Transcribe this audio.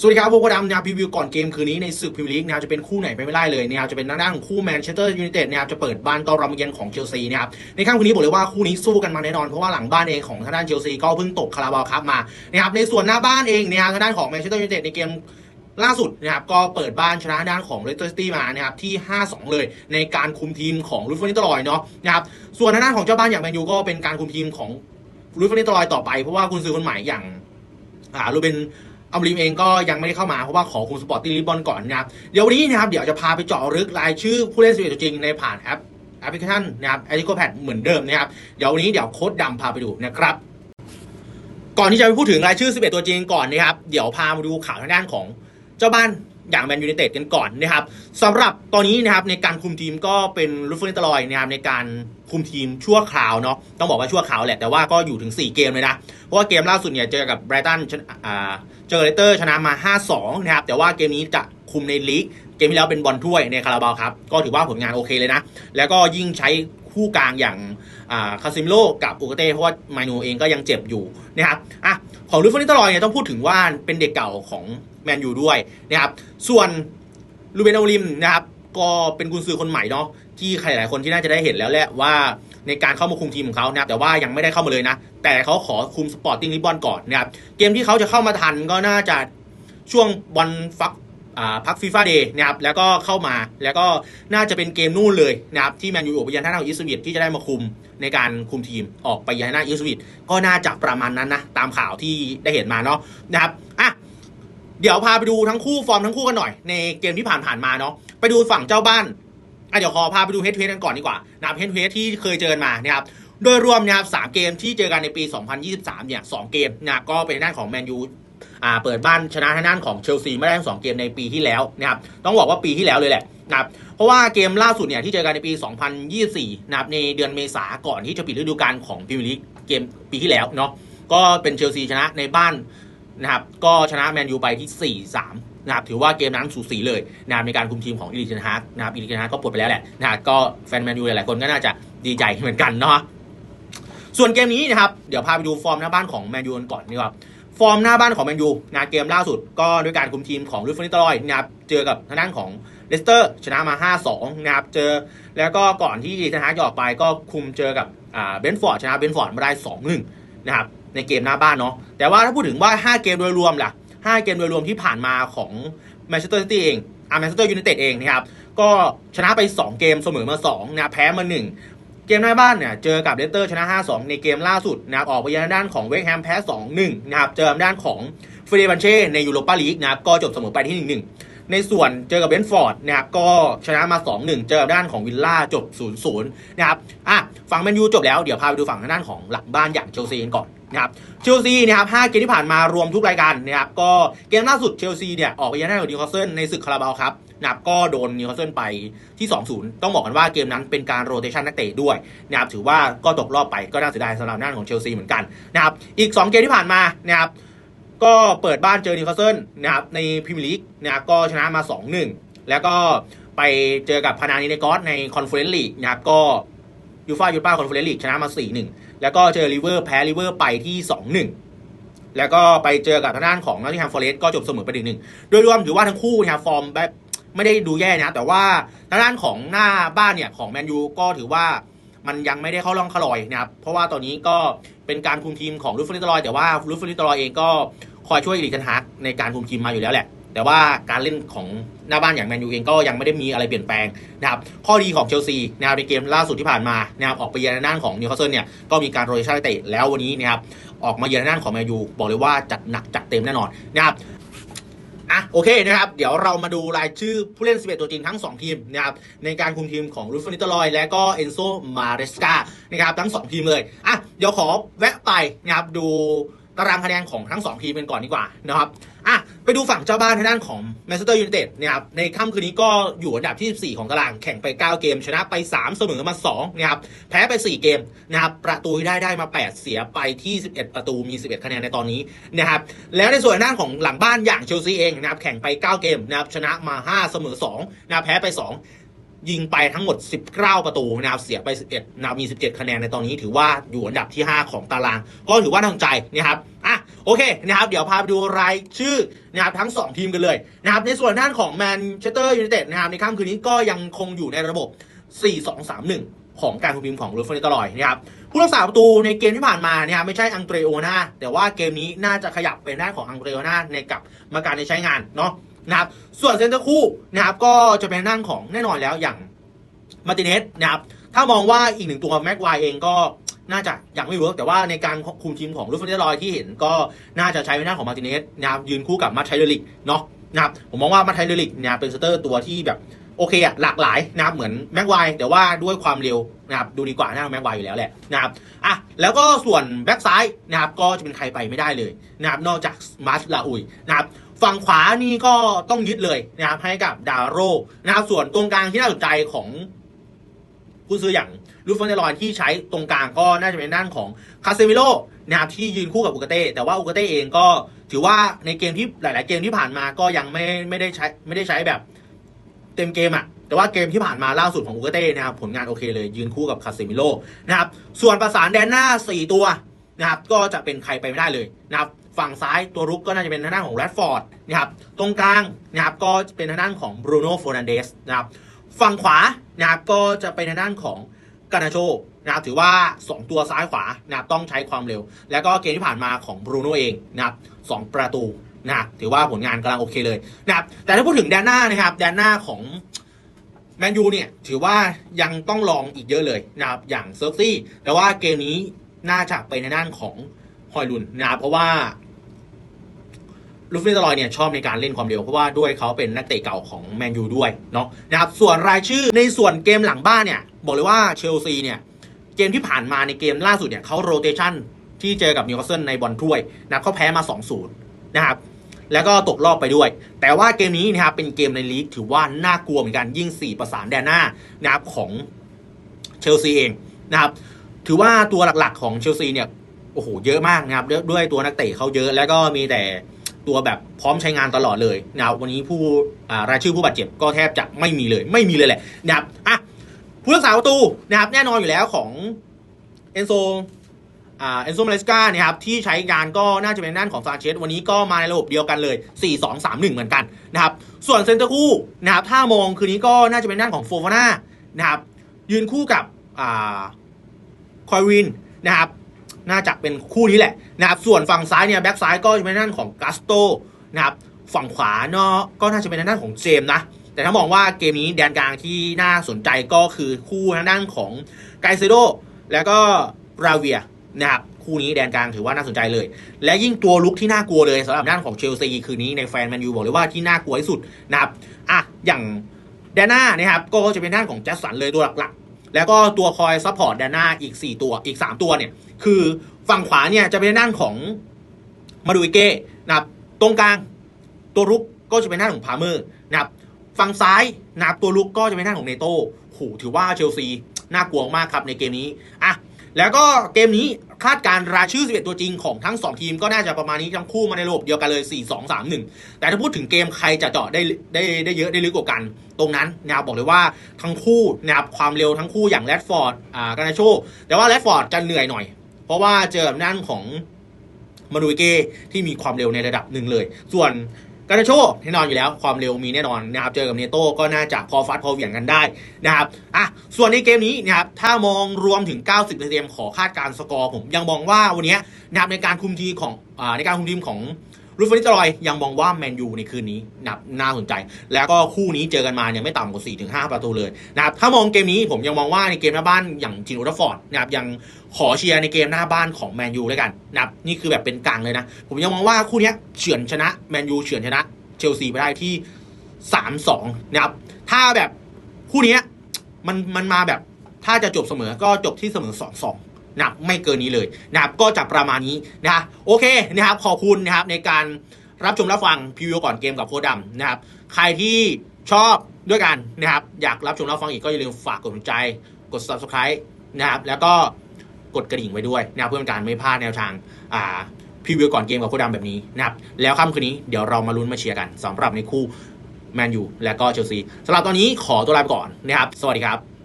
สวัสดีครับพวกราดำนะครับพรีวิวก่อนเกมคืนนี้ในศึกพรีเมียร์ลีกนะครับจะเป็นคู่ไหนไปไม่ได้เลยนะครับจะเป็นทางด้านของคู่แมนเชสเตอร์ยูไนเต็ดนะครับจะเปิดบ้านต้อนรับเยือนของเชลซีนะครับในค่ำคืนนี้บอกเลยว่าคู่นี้สู้กันมาแน่นอนเพราะว่าหลังบ้านเองของทางด้านเชลซีก็เพิ่งตกคาราบาวครับมานะครับในส่วนหน้าบ้านเองนะครับทางด้านของแมนเชสเตอร์ยูไนเต็ดในเกมล่าสุดนะครับก็เปิดบ้านชนะด้านของเลสเตอร์ซิตี้มานะครับที่ 5-2 เลยในการคุมทีมของลูฟนิตลอยเนาะนะครับส่วนทางด้านของเจ้าบ้านอย่างแมนยูก็เป็นการคุมทีมของลูฟนิตลอยต่อไปเพราะว่าคุณซื้อคนใหม่อย่างอ่ารูเบน อัลริมเองก็ยังไม่ได้เข้ามาเพราะว่าขอคุณสปอร์ตติ้งลิบอนก่อนนะครับเดี๋ยววันนี้นะครับเดี๋ยวจะพาไปเจาะลึกรายชื่อผู้เล่น11ตัวจริงในผ่านแอปแอปพลิเคชันนะครับแอติโกแพดเหมือนเดิมนะครับเดี๋ยววันนี้เดี๋ยวโค้ดดำพาไปดูนะครับก่อนที่จะไปพูดถึงรายชื่อ 11 ตัวจริงก่อนนะครับ เดี๋ยวพามาดูข่าวทางด้านของเจ้าบ้าน อย่างแมนยูไนเต็ดกันก่อนนะครับสำหรับตอนนี้นะครับในการคุมทีมก็เป็นลูฟเฟนตลอยนะครับในการคุมทีมชั่วคราวเนาะต้องบอกว่าชั่วคราวแหละแต่ว่าก็อยู่ถึง 4 เกมเลยนะ เพราะว่าเกมล่าสุดเนี่ยเจอกับไบรตันเจอเลสเตอร์ชนะมา 5-2 นะครับแต่ว่าเกมนี้จะคุมในลีกเกมที่แล้วเป็นบอลถ้วยในคาราบาวครับก็ถือว่าผลงานโอเคเลยนะ แล้วก็ยิ่งใช้คู่กลางอย่างคาซิมโลกับอุกเต้เพราะว่ามานูเองก็ยังเจ็บอยู่นะครับอะของลูฟเฟนตลอยเนี่ยต้องพูดถึงว่าเป็นเด็กเก่าของ แมนยูด้วยนะครับ ส่วนลูเบนโอลิมนะครับ ก็เป็นกุนซือคนใหม่เนาะที่ใครหลายคนที่น่าจะได้เห็นแล้วแหละว่าในการเข้ามาคุมทีมของเขานะครับแต่ว่ายังไม่ได้เข้ามาเลยนะ แต่เขาขอคุมสปอร์ติ้งลิบอนก่อนนะครับเกมที่เขาจะเข้ามาทันก็น่าจะช่วงวันฟักอ่าพักฟีฟ่าเดย์นะครับแล้วก็เข้ามาแล้วก็น่าจะเป็นเกมนู่นเลยนะครับที่แมนยูออกไปยันท่าของอิสวิตที่จะได้มาคุมในการคุมทีมออกไปยันหน้าอิสวิตก็น่าจะประมาณนั้นนะตามข่าวที่ได้เห็นมาเนาะนะครับอะ เดี๋ยวพาไปดูทั้งคู่ฟอร์มทั้งคู่กันหน่อยในเกมที่ผ่านผ่านๆมาเนาะไปดูฝั่งเจ้าบ้านอะเดี๋ยวขอพาไปดูเฮดเทสกันก่อนดีกว่านะครับเฮดเทสที่เคยเจอกันมานะครับโดยรวมนะครับสามเกมที่เจอกันในปี 2023 เนี่ยสองเกมนะก็เป็นด้านของแมนยูอ่าเปิดบ้านชนะทางด้านของเชลซีไม่ได้ทั้งสองเกมในปีที่แล้วนะครับต้องบอกว่าปีที่แล้วเลยแหละนะครับเพราะว่าเกมล่าสุดเนี่ยที่เจอกันในปี 2024 นะครับในเดือนเมษาก่อนที่จะปิดฤดูกาลของพรีเมียร์ลีกเกมปีที่แล้วเนาะก็เป็นเชลซีชนะในบ้าน นะครับก็ชนะแมนยูไปที่ 4-3นะครับถือว่าเกมนั้นสูสีเลยนะครับในการคุมทีมของอีลิเจนฮาร์กนะครับอีลิเจนฮาร์กก็ปลดไปแล้วแหละนะครับก็แฟนแมนยูหลายๆคนก็น่าจะดีใจเหมือนกันเนาะส่วนเกมนี้นะครับเดี๋ยวพาไปดูฟอร์มหน้าบ้านของแมนยูก่อนดีกว่าฟอร์มหน้าบ้านของแมนยูนะเกมล่าสุดก็ด้วยการคุมทีมของลูฟนิตรอยนะครับเจอกับทางด้านของเลสเตอร์ชนะมา 5-2นะครับเจอแล้วก็ก่อนที่อีลิเจนฮาร์กจะออกไปก็คุมเจอกับอ่าเบนฟอร์ดชนะเบนฟอร์ดมาได้ 2-1นะครับในเกมหน้าบ้านเนาะแต่ว่าถ้าพูดถึงว่า 5 เกมโดยรวมล่ะ 5 เกมโดยรวมที่ผ่านมาของแมนเชสเตอร์ซิตี้เองอ่าแมนเชสเตอร์ยูไนเต็ดเองนะครับก็ชนะไป 2 เกมเสมอมา2นะแพ้มา 1 เกมหน้าบ้านเนี่ยเจอกับเลสเตอร์ชนะ 5-2 ในเกมล่าสุดนะครับออกไปยังด้านของเวกแฮมแพ้ 2-1 นะครับเจอด้านของเฟเดบันเช่ในยูโรปาลีกนะครับก็จบเสมอไปที่ 1-1 ในส่วนเจอกับเบนฟอร์ดนะครับก็ชนะมา 2-1 เจอด้านของวิลล่าจบ 0-0 นะครับอะฝั่งแมนยูจบแล้วเดี๋ยวพาไปดูฝั่งทางด้านของหลังบ้านอย่างเชลซีกันก่อนนะครับเชลซีนะครับ5เกมที่ผ่านมารวมทุกรายการนะครับก็เกมล่าสุดเชลซีเนี่ยออกไปยันหน้ากับนิวคาสเซิลในศึกคาราบาวครับนะครับก็โดนนิวคาสเซิลไปที่ 2-0 ต้องบอกกันว่าเกมนั้นเป็นการโรเตชันนักเตะด้วยนะครับถือว่าก็ตกรอบไปก็น่าเสียดายสำหรับหน้าของเชลซีเหมือนกันนะครับอีก 2 เกมที่ผ่านมานะครับ ก็เปิดบ้านเจอนิวคาสเซิลนะครับในพรีเมียร์ลีกนะครับก็ชนะมา 2-1 แล้วก็ไปเจอกับพานานิเนกอสในคอนเฟอเรนซ์ลีกนะครับก็ยูฟ่ายูฟ่าคอนเฟอเรนซ์ลีกชนะมา 4-1 แล้วก็เจอลิเวอร์แพ้ลิเวอร์ไปที่ 2-1 แล้วก็ไปเจอกับทางด้านของนอตติงแฮมฟอเรสต์ก็จบเสมอไปหนึ่งๆโดยรวมถือว่าทั้งคู่นะครับฟอร์มแบบไม่ได้ดูแย่นะแต่ว่าทางด้านของหน้าบ้านเนี่ยของแมนยูก็ถือว่ามันยังไม่ได้เข้าร่องเข้ารอยนะครับเพราะว่าตอนนี้ก็เป็นการคุมทีมของลูฟเฟอร์นิตลอยแต่ว่าลูฟเฟอร์นิตลอยเองก็ คอยช่วยอีกันฮากในการคุมทีมมาอยู่แล้วแหละ แต่ว่าการเล่นของหน้าบ้านอย่างแมนยูเองก็ยังไม่ได้มีอะไรเปลี่ยนแปลงนะครับข้อดีของเชลซีนะครับในเกมล่าสุดที่ผ่านมานะครับออกไปเยือนทางด้านของนิวคาสเซิลเนี่ยก็มีการโรเตชันนักเตะแล้ววันนี้นะครับออกมาเยือนทางด้านของแมนยูบอกเลยว่าจัดหนักจัดเต็มแน่นอนนะครับอะโอเคนะครับเดี๋ยวเรามาดูรายชื่อผู้เล่น 11 ตัวจริงทั้ง 2 ทีมนะครับในการคุมทีมของรูฟนิตลอย และก็เอนโซมาเรสกานะครับทั้ง 2 ทีมเลยอะเดี๋ยวขอแวะไปนะครับดู ตารางคะแนนของทั้ง 2 ทีมกันก่อนดีกว่านะครับอะไปดูฝั่งเจ้าบ้านทางด้านของแมนเชสเตอร์ยูไนเต็ดนะครับในค่ำคืนนี้ก็อยู่อันดับที่ 4 ของตารางแข่งไป 9 เกม ชนะไป 3 เสมอมา2นะครับแพ้ไป 4 เกมนะครับประตูที่ได้ได้มา 8 เสียไปที่ 11 ประตูมี 11 คะแนนในตอนนี้นะครับแล้วในส่วนด้านของหลังบ้านอย่างเชลซีเองนะครับแข่งไป 9 เกมนะครับชนะมา 5 เสมอ2นะแพ้ไป 2 ยิงไปทั้งหมด 19 ประตูนะครับเสียไป 11นะครับมี 17 คะแนนในตอนนี้ถือว่าอยู่อันดับที่ 5 ของตาราง ก็ถือว่าน่าสนใจนะครับอะโอเคนะครับ เดี๋ยวพาไปดูรายชื่อนะครับทั้ง 2 ทีมกันเลยนะครับในส่วนด้านของแมนเชสเตอร์ยูไนเต็ดนะครับในค่ำคืนนี้ก็ยังคงอยู่ในระบบ 4-2-3-1 ของการคุมทีมของลูฟเฟนตลอยนะครับผู้รักษาประตูในเกมที่ผ่านมาเนะครับไม่ใช่อังเดรโอนาแต่ว่าเกมนี้น่าจะขยับเป็นด้าของอังเดรโอนาในกับมาการในใช้งานเนาะ นะครับส่วนเซนเตอร์คู่นะครับก็จะเป็นด้านของแน่นอนแล้วอย่างมาติเนสนะครับถ้ามองว่าอีกหนึ่งตัวแม็กไวเองก็น่าจะยังไม่เวิร์กแต่ว่าในการคุมทีมของลูฟเฟนตลอยที่เห็นก็น่าจะใช้เป็นด้าของมาติเนสนะครับยืนคู่กับมาไทเดลิกเนาะนะครับผมมองว่ามาไทเดลิกเนี่ยเป็นสเตอร์ตัวที่แบบโอเคอะหลากหลายนะครับเหมือนแม็กไวแต่ว่าด้วยความเร็วนะครับดูดีกว่าหน้าแม็กไวอยู่แล้วแหละนะครับอะแล้วก็ส่วนแบ็กซ้ายนะครับก็จะเป็นใครไปไม่ได้เลยนะครับนอกจากมาร์ชลาอุยนะครับ ฝั่งขวานี่ก็ต้องยึดเลยนะครับให้กับดาโรนะครับส่วนตรงกลางที่น่าสนใจของผู้ซื้ออย่างลูฟอนเดลอยที่ใช้ตรงกลางก็น่าจะเป็นด้านของคาเซมิโลนะครับที่ยืนคู่กับอุกเต้แต่ว่าอุกเต้เองก็ถือว่าในเกมที่หลาย ๆ เกมที่ผ่านมาก็ยังไม่ไม่ได้ใช้ไม่ได้ใช้แบบเต็มเกมอะแต่ว่าเกมที่ผ่านมาล่าสุดของอูเกเต้นะครับผลงานโอเคเลยยืนคู่กับคาเซมิโลนะครับส่วนประสานแดนหน้า 4 ตัว นะครับก็จะเป็นใครไปไม่ได้เลยนะครับฝั่งซ้ายตัวรุกก็น่าจะเป็นทางด้านของแรดฟอร์ดนะครับตรงกลางนะครับก็เป็นทางด้านของบรูโน่โฟนันเดสนะครับฝั่งขวานะครับก็จะเป็นทางด้านของกานาโชนะครับถือว่า 2 ตัวซ้ายขวานะครับต้องใช้ความเร็ว แล้วก็เกมที่ผ่านมาของบรูโน่เองนะครับสองประตูนะครับถือว่าผลงานกำลังโอเคเลยนะครับแต่ถ้าพูดถึงแดนหน้านะครับแดนหน้าของแมนยูเนี่ยถือว่ายังต้องลองอีกเยอะเลยนะครับอย่างเซิร์ฟซี่แต่ว่าเกมนี้ น่าจะเป็นในด้านของฮอยลุนนะครับเพราะว่าลูฟเฟนตลอยเนี่ยชอบในการเล่นความเร็ว เพราะว่าด้วยเขาเป็นนักเตะเก่าของแมนยูด้วยเนาะนะครับส่วนรายชื่อในส่วนเกมหลังบ้านเนี่ยบอกเลยว่าเชลซีเนี่ยเกมที่ผ่านมาในเกมล่าสุดเนี่ยเขาโรเตชันที่เจอกับนิวคาสเซิลในบอลถ้วยนะเขาแพ้มา 2-0 นะครับแล้วก็ตกรอบไปด้วย แต่ว่าเกมนี้นะครับเป็นเกมในลีกถือว่าน่ากลัวเหมือนกันยิ่ง 4 ประสานแดนหน้านะครับของเชลซีเองนะครับ ถือว่าตัวหลักๆของเชลซีเนี่ยโอ้โหเยอะมากนะครับด้วยด้วยตัวนักเตะเขาเยอะแล้วก็มีแต่ตัวแบบพร้อมใช้งานตลอดเลยนะครับวันนี้ผู้รายชื่อผู้บาดเจ็บก็แทบจะไม่มีเลยไม่มีเลยแหละนะครับอะผู้รักษาประตูนะครับแน่นอนอยู่แล้วของเอนโซเอนโซมาเลสกาเนี่ยครับที่ใช้งานก็น่าจะเป็นด้านของซานเชสวันนี้ก็มาในระบบเดียวกันเลย 4 2 3 1 เหมือนกันนะครับส่วนเซนเตอร์คู่นะครับถ้ามองคืนนี้ก็น่าจะเป็นด้านของโฟฟาน่านะครับยืนคู่กับอ่า คอยวินนะครับน่าจะเป็นคู่นี้แหละนะครับส่วนฝั่งซ้ายเนี่ยแบ็กซ้ายก็จะเป็นด้านของกัสโตนะครับฝั่งขวาเนาะก็น่าจะเป็นด้านของเจมนะแต่ถ้ามองว่าเกมนี้แดนกลางที่น่าสนใจก็คือคู่ทางด้านของไกเซโดแล้วก็ราเวียนะครับคู่นี้แดนกลางถือว่าน่าสนใจเลย และยิ่งตัวลุกที่น่ากลัวเลยสำหรับด้านของเชลซีคืนนี้ในแฟนแมนยูบอกเลยว่าที่น่ากลัวที่สุดนะครับอะอย่างแดนหน้านะครับก็จะเป็นด้านของแจ็สันเลยตัวหลักๆ แล้วก็ตัวคอยซัพพอร์ตแดนหน้าอีก 4 ตัวอีก 3 ตัวเนี่ย คือฝั่งขวาเนี่ยจะเป็นด้านของมาดูอิเก้นะครับตรงกลางตัวลุกก็จะเป็นด้านของพาเมอร์นะครับฝั่งซ้ายนะครับตัวลุกก็จะเป็นด้านของเนโต้โหถือว่าเชลซีน่ากลัวมากครับในเกมนี้อะแล้วก็เกมนี้ คาดการรายชื่อ 11 ตัวจริงของทั้ง 2 ทีมก็น่าจะประมาณนี้ทั้งคู่มาในระบบเดียวกันเลย 4 2 3 1 แต่ถ้าพูดถึงเกมใครจะเจาะได้ได้ได้เยอะได้ลึกกว่ากัน ตรงนั้นนะครับบอกเลยว่าทั้งคู่นะครับความเร็วทั้งคู่อย่างแรดฟอร์ดอ่ากานาโชแต่ว่าแรดฟอร์ดจะเหนื่อยหน่อย เพราะว่าเจอกับด้านของมาดูเก้ที่มีความเร็วในระดับหนึ่งเลย ส่วน กานาโชแน่นอนอยู่แล้วความเร็วมีแน่นอนนะครับเจอกับเนโต้ก็น่าจะพอฟัดพอเหวี่ยงกันได้นะครับอะส่วนในเกมนี้นะครับถ้ามองรวมถึง 90เซมขอคาดการ์สกอร์ผมยังมองว่าวันนี้นะครับในการคุมทีของอในการคุมทีมของ รูฟเฟอร์นิจรอยยังมองว่าแมนยูในคืนนี้นะครับน่าสนใจ แล้วก็คู่นี้เจอกันมาเนี่ยไม่ต่ำกว่า 4-5 ประตูเลยนะครับถ้ามองเกมนี้ผมยังมองว่าในเกมหน้าบ้านอย่างจินอุลฟอร์ดนะครับยังขอเชียร์ในเกมหน้าบ้านของแมนยูด้วยกันนะครับนี่คือแบบเป็นกลางเลยนะ ผมยังมองว่าคู่นี้เฉือนชนะแมนยูเฉือนชนะเชลซีไปได้ที่ 3-2 นะครับถ้าแบบคู่นี้มันมันมาแบบถ้าจะจบเสมอก็จบที่เสมอ 2-2 นะครับไม่เกินนี้เลยนะครับก็จะประมาณนี้นะโอเคนะครับขอบคุณนะครับในการรับชมรับฟังพิวก่อนเกมกับโคดดำนะครับใครที่ชอบด้วยกันนะครับอยากรับชมรับฟังอีกก็อย่าลืมฝากกดหัวใจกด subscribe นะครับแล้วก็กดกระดิ่งไว้ด้วยนะเพื่อการไม่พลาดแนวทางอ่าพรีวิวก่อนเกมกับโคดำแบบนี้นะครับแล้วค่ำคืนนี้เดี๋ยวเรามาลุ้นมาเชียร์กันสำหรับในคู่แมนยูและก็เชลซีสำหรับตอนนี้ขอตัวลาไปก่อนนะครับ สวัสดีครับ